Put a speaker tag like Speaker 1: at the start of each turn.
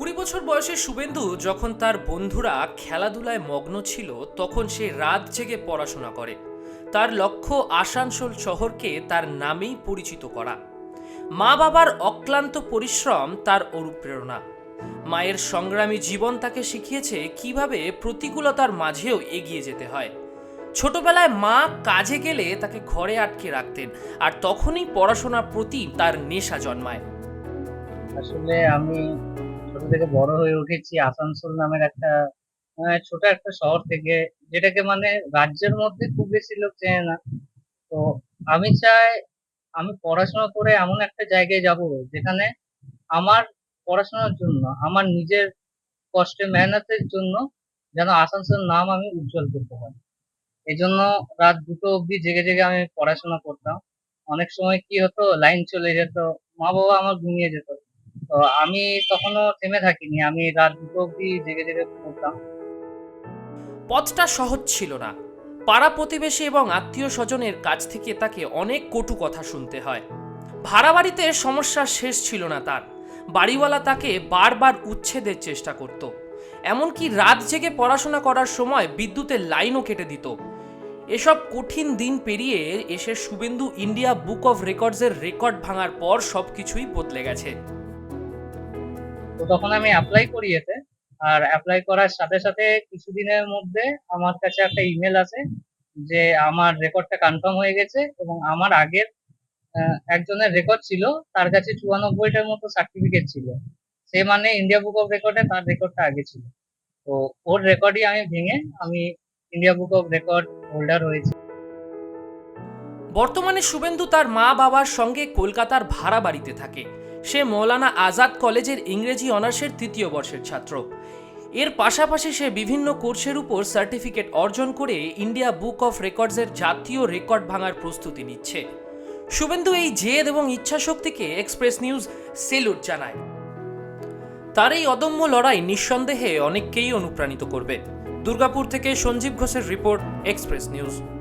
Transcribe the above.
Speaker 1: কুড়ি বছর বয়সে শুভেন্দু যখন তার বন্ধুরা খেলাধুলায় মগ্ন ছিল, তখন সে রাত জেগে পড়াশোনা করে। তার লক্ষ্য আসানসোল শহরকে তার নামেই পরিচিত করা। মা বাবার অক্লান্ত পরিশ্রম তার অনুপ্রেরণা। মায়ের সংগ্রামী জীবন তাকে শিখিয়েছে কীভাবে প্রতিকূলতার মাঝেও এগিয়ে যেতে হয়। ছোটবেলায় মা কাজে গেলে তাকে ঘরে আটকে রাখতেন আর তখনই পড়াশোনার প্রতি তার নেশা জন্মায়।
Speaker 2: আসলে আমি থেকে বড় হয়ে উঠেছি আসানসোল নামের একটা ছোট একটা শহর থেকে, যেটাকে মানে রাজ্যের মধ্যে খুব বেশি লোক চেনে না। তো আমি চাই আমি পড়াশোনা করে এমন একটা জায়গায় যাব যেখানে আমার পড়াশোনার জন্য, আমার নিজের কষ্টে মেহনতের জন্য যেন আসানসোল নাম আমি উজ্জ্বল করতে পারি। এই জন্য রাত দুটো অবধি জেগে জেগে আমি পড়াশোনা করতাম। অনেক সময় কি হতো, লাইন চলে যেত মা বাবা আমার ঘুমিয়ে যেত। তো আমি তখনও থেমে থাকিনি। আমি রাত দুটো অবধি জেগে জেগে পড়তাম
Speaker 1: পথটা সহজ ছিল না। পাড়া প্রতিবেশী এবং আত্মীয় স্বজনের কাছ থেকে তাকে অনেক কটু কথা শুনতে হয়। ভাড়া বাড়িতে সমস্যার শেষ ছিল না তার। বাড়িওয়ালা তাকে বারবার উচ্ছেদের চেষ্টা করত। এমনকি রাত জেগে পড়াশোনা করার সময় বিদ্যুতের লাইনও কেটে দিত। এসব কঠিন দিন পেরিয়ে এসে শুভেন্দু ইন্ডিয়া বুক অফ রেকর্ডসের রেকর্ড ভাঙার পর সবকিছুই বদলে গেছে।
Speaker 2: তো তখন আমি অ্যাপ্লাই করি এতে। আর অ্যাপ্লাই করার সাথে সাথে কিছুদিনের মধ্যে আমার কাছে একটা ইমেল আসে যে আমার রেকর্ডটা কনফার্ম হয়ে গেছে এবং আমার আগের একজনের রেকর্ড ছিল, তার কাছে চুরানব্বইটার মতো সার্টিফিকেট ছিল। সে মানে ইন্ডিয়া বুক অফ রেকর্ডে তার রেকর্ডটা আগে ছিল। তো ওর রেকর্ডই আমি ভেঙে আমি India book of record holder হয়েছি।
Speaker 1: বর্তমানে শুভেন্দু তার মা বাবার সঙ্গে কলকাতার ভাড়া বাড়িতে থাকে। সে মৌলানা আজাদ কলেজের ইংরেজি অনার্সের তৃতীয় বর্ষের ছাত্র। এর পাশাপাশি সে বিভিন্ন কোর্সের উপর সার্টিফিকেট অর্জন করে ইন্ডিয়া বুক অফ রেকর্ডসের জাতীয় রেকর্ড ভাঙার প্রস্তুতি নিচ্ছে। শুভেন্দু এই জেদ এবং ইচ্ছাশক্তিকে এক্সপ্রেস নিউজ সেলুট জানায়। তার এই অদম্য লড়াই নিঃসন্দেহে অনেককেই অনুপ্রাণিত করবে। দুর্গাপুর থেকে সঞ্জীব ঘোষের রিপোর্ট এক্সপ্রেস নিউজ।